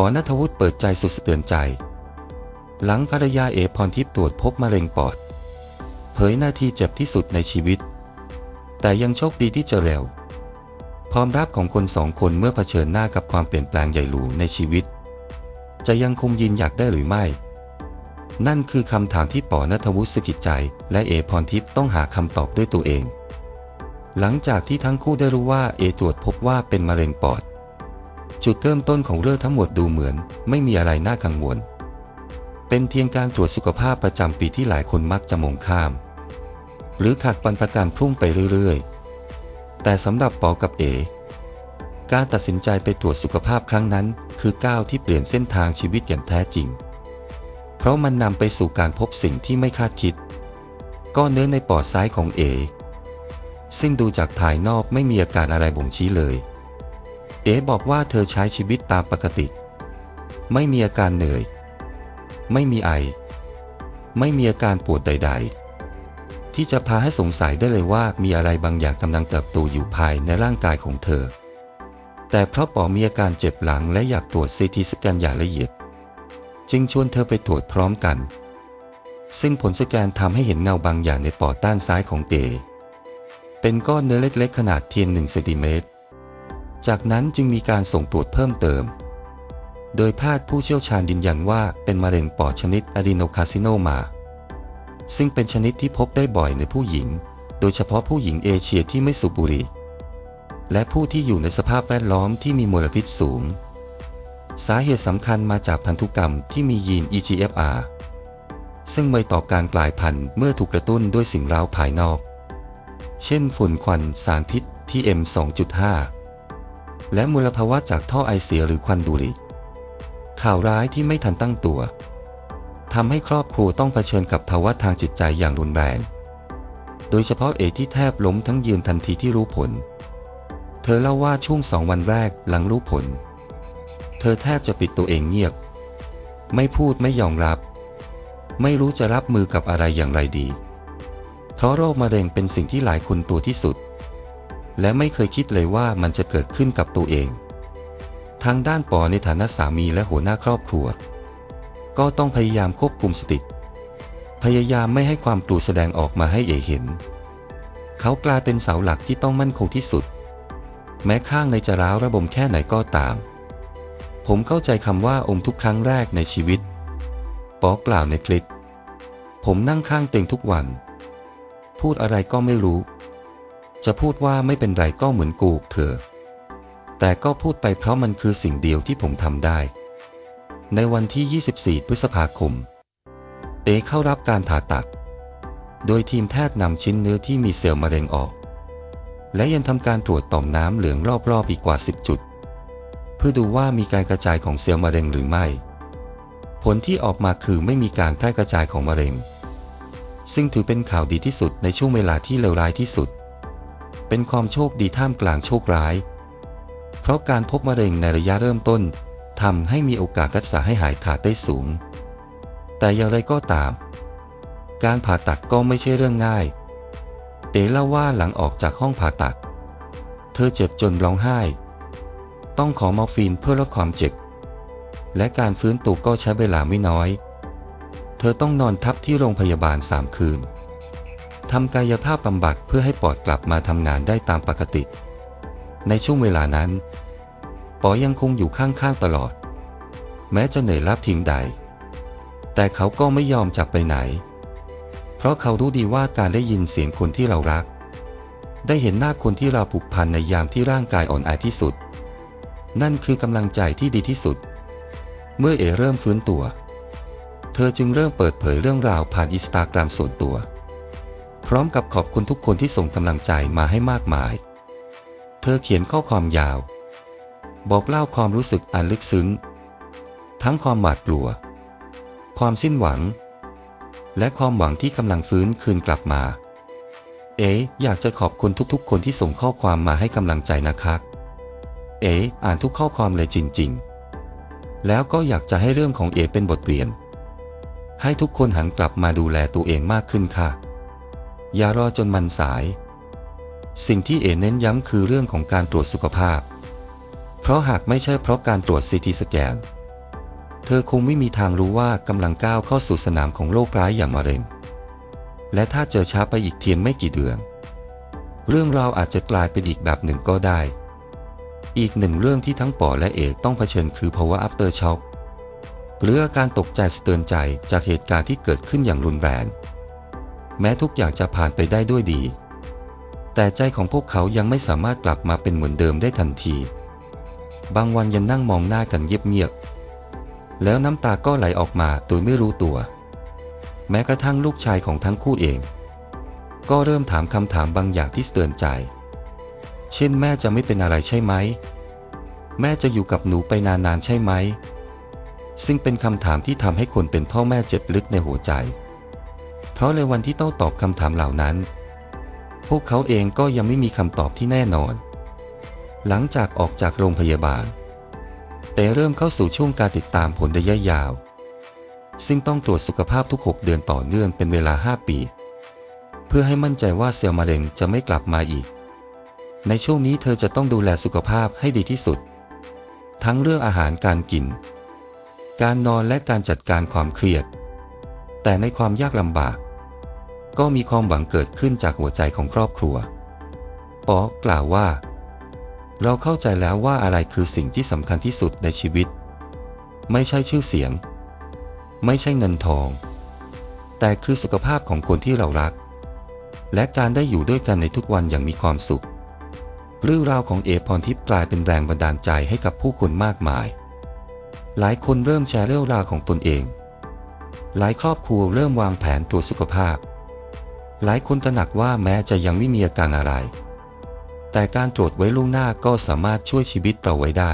อนัทวุฒิเปิดใจสุดสะเตือนใจ หลังภรรยาเอพรทิพย์ตรวจพบมะเร็งปอด เผยหน้าที่เจ็บที่สุดในชีวิต แต่ยังโชคดีที่เจอเร็วความรักของคนสองคนเมื่อเผชิญหน้ากับความเปลี่ยนแปลงใหญ่หลวงในชีวิต จะยังคงยินอยากได้หรือไม่ นั่นคือคำถามที่ปอนัทวุฒิสกิจใจ และเอพรทิพย์ต้องหาคำตอบด้วยตัวเอง หลังจากที่ทั้งคู่ได้รู้ว่าเอตรวจพบว่าเป็นมะเร็งปอด จุดเริ่มต้นของเรื่องทั้งหมดดูเหมือน ไม่มีอะไรน่ากังวล เป็นเพียงการตรวจสุขภาพประจำปีที่หลายคนมักจะมองข้าม หรือขาดปันประการพรุ่งไปเรื่อยๆ แต่สำหรับปอกับเอ การตัดสินใจไปตรวจสุขภาพครั้งนั้น คือก้าวที่เปลี่ยนเส้นทางชีวิตอย่างแท้จริง เพราะมันนำไปสู่การพบสิ่งที่ไม่คาดคิด ก้อนเนื้อในปอดซ้ายของเอซึ่งดูจากภายนอกไม่มีอาการอะไรบ่งชี้เลย เอ๋บอกว่าเธอใช้ชีวิตตามปกติ ไม่มีอาการเหนื่อย ไม่มีไอ ไม่มีอาการปวดใด ๆ ที่จะพาให้สงสัยได้เลยว่ามีอะไรบางอย่างกำลังเติบโตอยู่ภายในร่างกายของเธอ แต่เพราะปอมีอาการเจ็บหลังและอยากตรวจซีทีสแกนอย่างละเอียด จึงชวนเธอไปตรวจพร้อมกัน ซึ่งผลสแกนทำให้เห็นเงาบางอย่างในปอดด้านซ้ายของเอเป็นก้อนเนื้อเล็ก ๆ ขนาดเพียง1เซนติเมตร จากนั้นจึงมีการส่งตรวจเพิ่มเติม โดยแพทย์ผู้เชี่ยวชาญยืนยันว่าเป็นมะเร็งปอดชนิดอะดีโนคาซิโนมา ซึ่งเป็นชนิดที่พบได้บ่อยในผู้หญิง โดยเฉพาะผู้หญิงเอเชียที่ไม่สูบบุหรี่และผู้ที่อยู่ในสภาพแวดล้อมที่มีมลพิษสูง สาเหตุสำคัญมาจากพันธุกรรมที่มียีน EGFR ซึ่งไม่ต่อการกลายพันธุ์เมื่อถูกกระตุ้นด้วยสิ่งเร้าภายนอก เช่นฝุ่นควันสารพิษ PM 2.5 และมลภาวะจากท่อไอเสียหรือควันบุหรี่ ข่าวร้ายที่ไม่ทันตั้งตัวทำให้ครอบครัวต้องเผชิญกับภาวะทางจิตใจอย่างรุนแรง โดยเฉพาะเอที่แทบล้มทั้งยืนทันทีที่รู้ผล เธอเล่าว่าช่วงสองวันแรกหลังรู้ผล เธอแทบจะปิดตัวเองเงียบ ไม่พูดไม่ยอมรับ ไม่รู้จะรับมือกับอะไรอย่างไรดี เพราะโรคมะเร็งเป็นสิ่งที่หลายคนตัวที่สุด และไม่เคยคิดเลยว่ามันจะเกิดขึ้นกับตัวเอง ทางด้านปอในฐานะสามีและหัวหน้าครอบครัว ก็ต้องพยายามควบคุมสติ พยายามไม่ให้ความกลัวแสดงออกมาให้เอเห็น เขากลายเป็นเสาหลักที่ต้องมั่นคงที่สุด แม้ข้างในจะร้าวระบมแค่ไหนก็ตาม ผมเข้าใจคำว่าอมทุกครั้งแรกในชีวิต ปอกล่าวในคลิป ผมนั่งข้างเตียงทุกวัน พูดอะไรก็ไม่รู้ จะพูดว่าไม่เป็นไรก็เหมือนกูกเธอ แต่ก็พูดไปเพราะมันคือสิ่งเดียวที่ผมทำได้ ในวันที่ 24 พฤษภาคม เอเข้ารับการผ่าตัด โดยทีมแพทย์นำชิ้นเนื้อที่มีเซลล์มะเร็งออก และยังทำการตรวจต่อมน้ำเหลืองรอบๆอีกกว่า 10 จุด เพื่อดูว่ามีการกระจายของเซลล์มะเร็งหรือไม่ ผลที่ออกมาคือไม่มีการแพร่กระจายของมะเร็ง ซึ่งถือเป็นข่าวดีที่สุดในช่วงเวลาที่เลวร้ายที่สุด เป็นความโชคดีท่ามกลางโชคร้าย เพราะการพบมะเร็งในระยะเริ่มต้นทำให้มีโอกาสรักษาให้หายขาดได้สูง แต่อย่างไรก็ตาม การผ่าตัดก็ไม่ใช่เรื่องง่าย เต๋เล่าว่าหลังออกจากห้องผ่าตัด เธอเจ็บจนร้องไห้ ต้องขอมอร์ฟีนเพื่อลดความเจ็บ และการฟื้นตัวก็ใช้เวลาไม่น้อย เธอต้องนอนทับที่โรงพยาบาลสามคืน ทำกายภาพบำบัดเพื่อให้ปอดกลับมาทำงานได้ตามปกติ ในช่วงเวลานั้น ปอยังคงอยู่ข้างๆตลอด แม้จะเหนื่อยล้าเพียงใด แต่เขาก็ไม่ยอมจากไปไหน เพราะเขารู้ดีว่าการได้ยินเสียงคนที่เรารัก ได้เห็นหน้าคนที่เราผูกพันในยามที่ร่างกายอ่อนแอที่สุด นั่นคือกำลังใจที่ดีที่สุด เมื่อเอเริ่มฟื้นตัว เธอจึงเริ่มเปิดเผยเรื่องราวผ่านอินสตาแกรมส่วนตัว พร้อมกับขอบคุณทุกคนที่ส่งกำลังใจมาให้มากมาย เธอเขียนข้อความยาว บอกเล่าความรู้สึกอันลึกซึ้ง ทั้งความหวาดกลัว ความสิ้นหวัง และความหวังที่กำลังฟื้นคืนกลับมา เอ๋อยากจะขอบคุณทุกๆ คนที่ส่งข้อความมาให้กำลังใจนะครับเอ๋อ่านทุกข้อความเลยจริง ๆ แล้วก็อยากจะให้เรื่องของเอ๋เป็นบทเรียน ให้ทุกคนหันกลับมาดูแลตัวเองมากขึ้นค่ะ อย่ารอจนมันสาย สิ่งที่เอเน้นย้ำคือเรื่องของการตรวจสุขภาพ เพราะหากไม่ใช่เพราะการตรวจซีทีสแกน เธอคงไม่มีทางรู้ว่ากำลังก้าวเข้าสู่สนามของโรคร้ายอย่างมะเร็ง และถ้าเจอช้าไปอีกเพียงไม่กี่เดือน เรื่องราวอาจจะกลายเป็นอีกแบบหนึ่งก็ได้ อีกหนึ่งเรื่องที่ทั้งปอและเอกต้องเผชิญคือภาวะ after shock หรืออาการตกใจสะเตือนใจจากเหตุการณ์ที่เกิดขึ้นอย่างรุนแรง แม้ทุกอย่างจะผ่านไปได้ด้วยดี แต่ใจของพวกเขายังไม่สามารถกลับมาเป็นเหมือนเดิมได้ทันที บางวันยังนั่งมองหน้ากันเงียบๆแล้วน้ำตาก็ไหลออกมาโดยไม่รู้ตัว แม้กระทั่งลูกชายของทั้งคู่เอง ก็เริ่มถามคำถามบางอย่างที่เตือนใจ เช่นแม่จะไม่เป็นอะไรใช่ไหม แม่จะอยู่กับหนูไปนานๆใช่ไหมซึ่งเป็นคำถามที่ทำให้คนเป็นพ่อแม่เจ็บลึกในหัวใจ เพราะในวันที่ต้องตอบคำถามเหล่านั้น พวกเขาเองก็ยังไม่มีคำตอบที่แน่นอน หลังจากออกจากโรงพยาบาล แต่เริ่มเข้าสู่ช่วงการติดตามผลระยะยาว ซึ่งต้องตรวจสุขภาพทุก 6 เดือนต่อเนื่องเป็นเวลา 5 ปี เพื่อให้มั่นใจว่าเซลล์มะเร็งจะไม่กลับมาอีก ในช่วงนี้เธอจะต้องดูแลสุขภาพให้ดีที่สุด ทั้งเรื่องอาหารการกิน การนอนและการจัดการความเครียดแต่ในความยากลำบาก ก็มีความหวังเกิดขึ้นจากหัวใจของครอบครัวปอกล่าวว่า เราเข้าใจแล้วว่าอะไรคือสิ่งที่สำคัญที่สุดในชีวิต ไม่ใช่ชื่อเสียง ไม่ใช่เงินทอง แต่คือสุขภาพของคนที่เรารัก และการได้อยู่ด้วยกันในทุกวันอย่างมีความสุขเรื่องราวของเอพรทิพย์กลายเป็นแรงบันดาลใจให้กับผู้คนมากมาย หลายคนเริ่มแชร์เรื่องราวของตนเอง หลายครอบครัวเริ่มวางแผนตรวสุขภาพ หลายคนตระหนักว่าแม้จะยังไม่มีอาการอะไร แต่การตรวจไว้ล่วงหน้าก็สามารถช่วยชีวิตเราไว้ได้